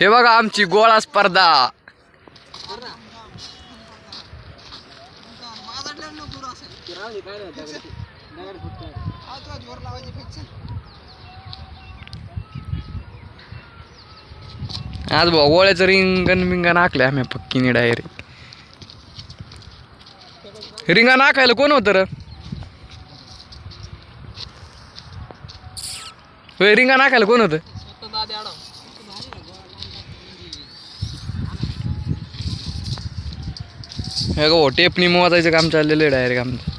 हे बघा आमची गोळा स्पर्धा. आज भाऊ गोळ्याचं रिंगण बिंगण आखले आम्ही पक्कीने डायरेक्ट रिंगा नाकायला कोण होतं र? होय रिंगा कोण होतं? हे गो टेपनी मोजायचं काम चाललेलं आहे डायरेक्ट आमचं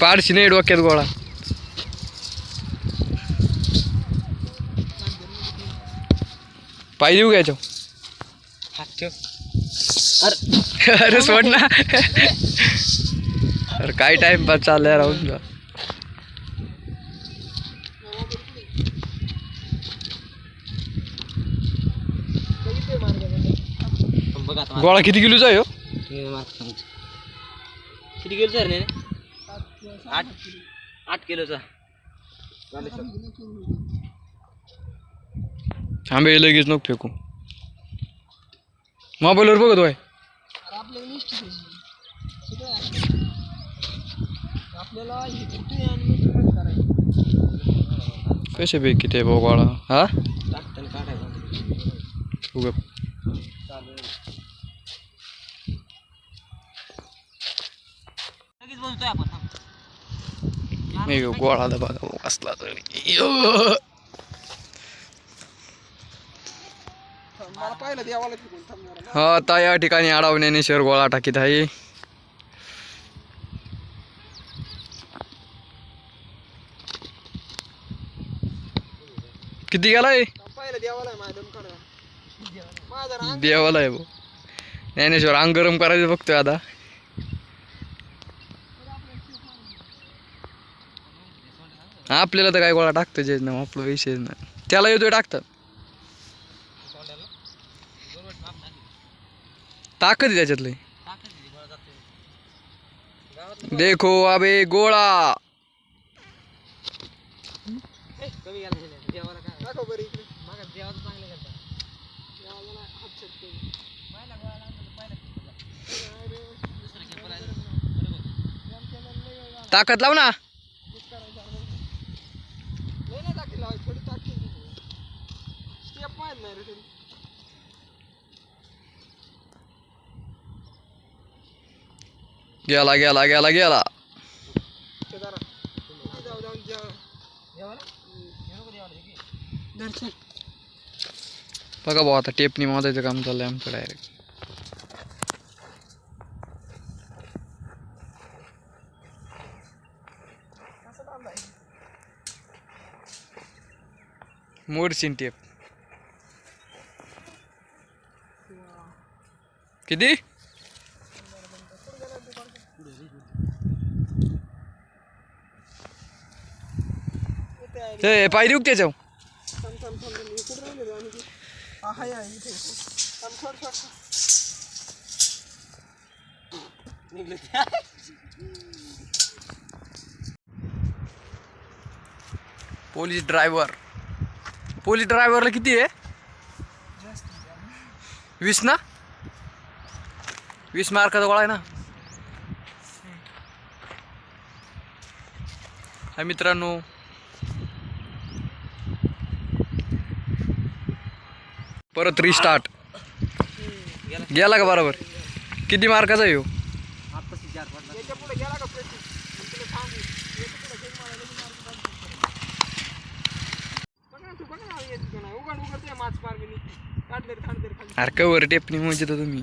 पाडशी नाही डोक्यात गोळा पाय देऊ घ्यायचो अरे सोड ना अरे काय टाइमपास चाललाय राहून जा। गोळा किती किलोचा आहे हो? किती किलो सर ने आठ आठ किलोचा. थांबे लगेच नको फेकू. मोबाईलवर बघतो आहे कसे किती आहे भाऊ गोळा हा उगा. बोलतोय आपण गं, गोळा भाऊ कसला तरी. हा आता या ठिकाणी अडवण्याने शेर गोळा टाकीत आहे. किती गेलाय? देवाला आहे भाऊ ज्ञानेश्वर अंग गरम करायचं बघतोय आता. आपल्याला तर काय गोळा टाकतो जे ना आपला विषय नाही. त्याला येतोय टाकत ताकद आहे त्याच्यातले. देखो अबे गोळा. ताकद लाव ना. हे नको देवाला, हे घे. दर्शन बघा भाऊ आता टेपनी मोजायचं काम चाललंय आमचं डायरेक्ट कसं लावलाय मोडशीन टेप. सोड, सोड, सोड. निघलं ते. पोलीस ड्रायव्हर पोलीस ड्रायव्हरला किती आहे वीस ना वीस मार्काचा गोळा आहे ना? हा मित्रांनो. परत रिस्टार्ट गेला का बरोबर? किती मार्काचा येऊ पुढे गेला तू अरे कवर टेपणी म्हणजे तर तुम्ही.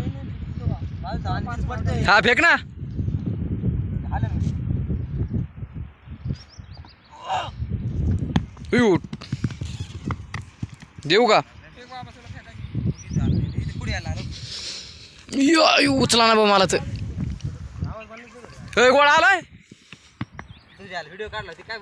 हा फेक ना. यू. देऊ का? आला या, उचला ना बा मला तर. गोळा आलाय? व्हिडिओ काढला ते काय